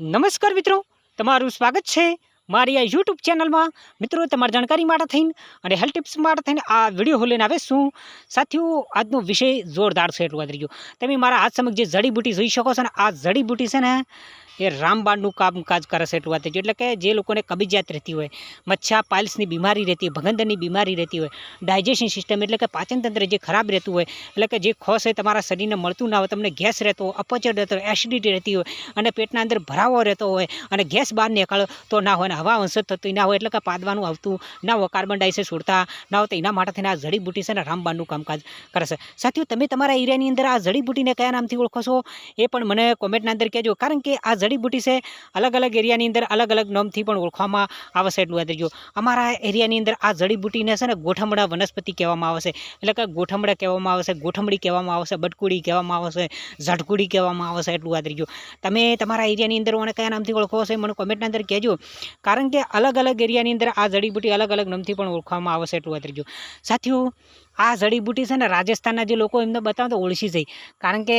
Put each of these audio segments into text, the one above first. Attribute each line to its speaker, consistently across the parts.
Speaker 1: નમસ્કાર મિત્રો, તમારું સ્વાગત છે મારી આ યુટ્યુબ ચેનલમાં મિત્રો, તમારી જાણકારી માટે થઈને અને હેલ્થ ટિપ્સ માટે થઈને આ વીડિયો લઈને આવે શું સાથીઓ, આજનો વિષય જોરદાર છે, એટલું વાદરી ગયો તમે મારા હાથ સમક્ષ જે જડીબુટી જોઈ શકો છો ને, આ જડીબુટી છે ને એ રામબાણનું કામકાજ કરે છે એટલું વાત એટલે કે જે લોકોને કબજિયાત રહેતી હોય, મચ્છા પાઇલ્સની બીમારી રહેતી હોય, ભગંદરની બીમારી રહેતી હોય, ડાયજેશન સિસ્ટમ એટલે કે પાચનતંત્ર જે ખરાબ રહેતું હોય, એટલે કે જે ખોશ હોય તમારા શરીરને મળતું ના હોય, તમને ગેસ રહેતો હોય અપચર રહેતો હોય, એસિડિટી રહેતી હોય અને પેટના અંદર ભરાવો રહેતો હોય અને ગેસ બહાર નીકળો તો ના હોય અને હવા અંશત થતું ના હોય એટલે કે પાદવાનું આવતું ના હોય, કાર્બન ડાયોક્સાઇડ છોડતા ના હોય તો એના માટે થઈને આ જડીબુટી છે ને રામબાણનું કામકાજ કરે છે. સાથીઓ, તમે તમારા એરિયાની અંદર આ જડીબુટીને કયા નામથી ઓળખો છો? એ પણ મને કોમેન્ટના અંદર કહેજો. કારણ કે આ જડીબુટી છે. અલગ અલગ એરિયાની અંદર અલગ અલગ નામથી પણ ઓળખવામાં આવે છે એટલું યાદ રહેજો. અમારા એરિયાની અંદર આ જડીબુટીને છે ને ગોઠમડા વનસ્પતિ કહેવામાં આવે છે. એટલે કે ગોઠમડા કહેવામાં આવે છે ગોઠમડી કહેવામાં આવે છે, બટકુડી કહેવામાં આવે છે ઝડકુડી કહેવામાં આવે છે એટલું યાદ જો તમે તમારા એરિયાની અંદર મને કયા નામથી ઓળખો છો મને કોમેન્ટના અંદર કહેજો. કારણ કે અલગ અલગ એરિયાની અંદર આ જડીબુટી અલગ અલગ નામથી પણ ઓળખવામાં આવે છે એટલું યાદ રહેજો. સાથીઓ આ જડીબુટી છે ને રાજસ્થાનના જે લોકો એમને બતાવો તો ઓળખી જાય કારણ કે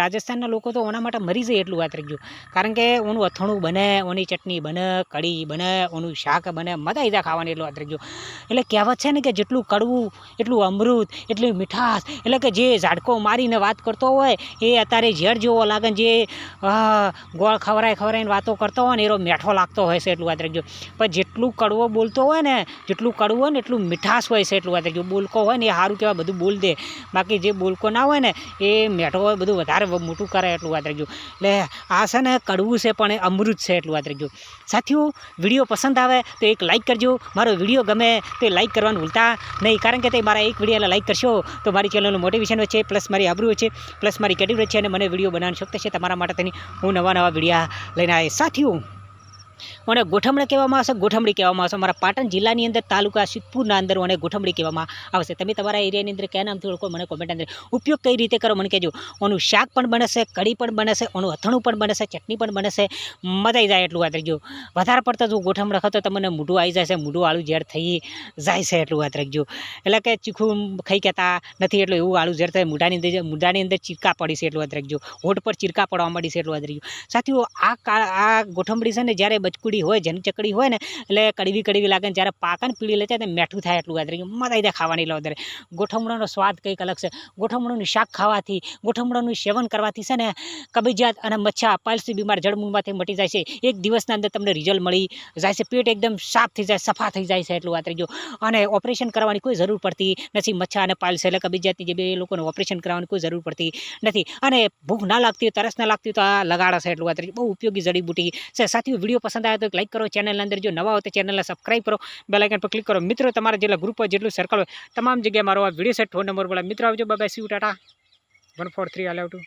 Speaker 1: રાજસ્થાનના લોકો તો ઓના માટે મરી જાય એટલું વાત રાખજો. કારણ કે ઓનું અથાણું બને, ઓની ચટણી બને, કઢી બને, ઓનું શાક બને મજા ઈજા ખાવાની એટલું વાત રાખજો. એટલે કહેવત છે ને કે જેટલું કડવું, એટલું અમૃત, એટલી મીઠાશ, એટલે કે જે ઝાડકો મારીને વાત કરતો હોય, એ અત્યારે ઝેર જેવો લાગે જે ગોળ ખવરાય ખવરાઈને વાતો કરતો હોય ને એનો મેઠો લાગતો હોય છે એટલું વાત રાખજો. પણ જેટલું કડવો બોલતો હોય ને, જેટલું કડવું હોય ને એટલું મીઠાશ હોય છે એટલું વાત રાખજો. બોલકો હોય ને એ સારું કહેવાય, બધું બોલ દે. બાકી જે બોલકો ના હોય ને, એ મેઠો હોય, બધું વધારે મોટું કરે એટલું વાત રાખજો. એટલે આ છે ને કડવું છે, પણ અમૃત છે એટલું વાત રાખજો. સાથીઓ, વીડિયો પસંદ આવે તો એક લાઇક કરજો. મારો વીડિયો ગમે તો લાઇક કરવાનું ભૂલતા નહીં, કારણ કે તે મારા એક વીડિયો લાઇક કરશો તો મારી ચેનલનું મોટિવેશન છે પ્લસ મારી આબરૂ છે પ્લસ મારી કેટેગરી છે અને મને વીડિયો બનાવવાની શક્તિ છે. તમારા માટે તેની હું નવા નવા વિડીયા લઈને આવે સાથીઓ મને ગોઠમણ કહેવામાં આવશે ગોઠમડી કહેવામાં આવશે. મારા પાટણ જિલ્લાની અંદર, તાલુકા સિદ્ધપુરના અંદર મને ગોઠમડી કહેવામાં આવશે. તમે તમારા એરિયાની અંદર કયા નામથી ઓળખો મને કોમેન્ટ અંદર ઉપયોગ કઈ રીતે કરો મને કહેજો. ઓનું શાક પણ બને છે કઢી પણ બને છે ઓનું અથાણું પણ બને છે ચટણી પણ બને છે મજા આવી જાય એટલું વાત રાખજો. વધારે પડતા જો ગોઠમણ ખાતો તમને મૂઢું આવી જાય છે મૂઢું આળું ઝેર થઈ જાય છે એટલું વાત રાખજો. એટલે કે ચીખું ખાઈ કહેતા નથી એટલું એવું આળું ઝેર થાય, મૂઢાની અંદર મૂઢાની અંદર ચીરકા પડી છે એટલું વાત રાખજો. હોઠ પર ચીરકા પડવા માંડી છે એટલું વાત રાખજો. સાથીઓ, આ આ ગોઠમડી છે ને, જ્યારે બચકુડી હોય જેની ચકડી હોય ને, એટલે કડવી કડવી લાગે જ્યારે પાકે ને પીળી લે ત્યારે મેઠું થાય એટલું વાત રહી મજા આવી ખાવાની લો અત્યારે ગોઠમણોનો સ્વાદ કંઈક અલગ છે. ગોઠમડાનું શાક ખાવાથી, ગોઠમણોનું સેવન કરવાથી છે ને, કબજિયાત અને મચ્છા પાલસી બીમાર જળમૂળમાંથી મટી જાય છે. એક દિવસના અંદર તમને રિઝલ્ટ મળી જાય છે. પેટ એકદમ સાફ થઈ જાય, સફા થઈ જાય છે એટલું વાત રહીજો અને ઓપરેશન કરવાની કોઈ જરૂર પડતી નથી. મચ્છા અને પાલસી એટલે કબજિયાતની જે બે લોકોને ઓપરેશન કરવાની કોઈ જરૂર પડતી નથી. અને ભૂખ ના લાગતી તરસ ના લાગતી તો આ લગાડશે છે એટલું વાત રહીજો બહુ ઉપયોગી જડીબુટી છે. સાથીઓ, વીડિયો પસંદ આવે તો લાઈક કરો ચેનલની અંદર જો નવા હો તો ચેનલને સબસ્ક્રાઈબ કરો. બેલાઇકન પર ક્લિક કરો. મિત્રો, તમારા જેટલા ગ્રુપ હોય જેટલું સર્કલ હોય, તમામ જગ્યાએ મારો આ વીડિયો સેટ ફોન નંબર બોલા મિત્રો આવજો. Bye see Tata one four three આલ ટુ